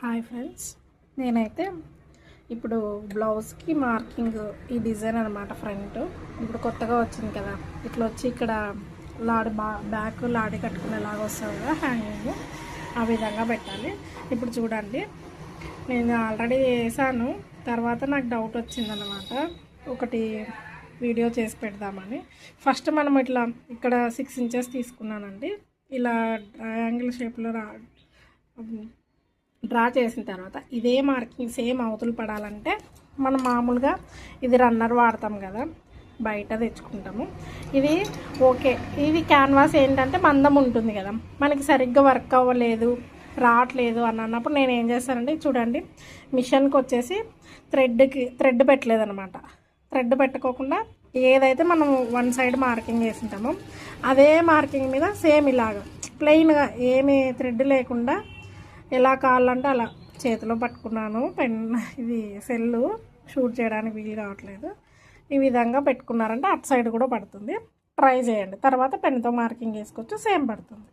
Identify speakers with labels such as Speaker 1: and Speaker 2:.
Speaker 1: Hi friends. నేనైతే ఇప్పుడు బ్లౌజ్కి మార్కింగ్ ఈ డిజైన్ అనమాట ఫ్రంట్. ఇప్పుడు కొత్తగా వచ్చింది కదా. ఇట్లా వచ్చి ఇక్కడ లాడి బా బ్యాక్ లాడి కట్టుకునేలాగా వస్తుంది కదా హ్యాంగింగ్. ఆ విధంగా పెట్టాలి. ఇప్పుడు చూడండి. నేను ఆల్రెడీ వేసాను. తర్వాత నాకు డౌట్ వచ్చిందనమాట ఒకటి వీడియో చేసి పెడదామని. ఫస్ట్ మనం ఇట్లా ఇక్కడ సిక్స్ ఇంచెస్ తీసుకున్నానండి. ఇలా ట్రయాంగిల్ షేప్లో రా డ్రా చేసిన తర్వాత ఇదే మార్కింగ్ సేమ్ అవతలు పడాలంటే మనం మామూలుగా ఇది రన్నర్ వాడతాం కదా బయట తెచ్చుకుంటాము. ఇది ఓకే. ఇది క్యాన్వాస్ ఏంటంటే మందం ఉంటుంది కదా మనకి సరిగ్గా వర్క్ అవ్వలేదు రావట్లేదు అని అన్నప్పుడు నేను ఏం చేస్తానంటే చూడండి మిషన్కి వచ్చేసి థ్రెడ్కి థ్రెడ్ పెట్టలేదనమాట థ్రెడ్ పెట్టుకోకుండా ఏదైతే మనం వన్ సైడ్ మార్కింగ్ వేసింటామో అదే మార్కింగ్ మీద సేమ్ ఇలాగ ప్లెయిన్గా ఏమి థ్రెడ్ లేకుండా ఎలా కావాలంటే అలా చేతిలో పట్టుకున్నాను పెన్ ఇది సెల్లు షూట్ చేయడానికి వీలు కావట్లేదు. ఈ విధంగా పెట్టుకున్నారంటే అటు సైడ్ కూడా పడుతుంది. ట్రై చేయండి. తర్వాత పెన్తో మార్కింగ్ వేసుకోవచ్చు సేమ్ పడుతుంది.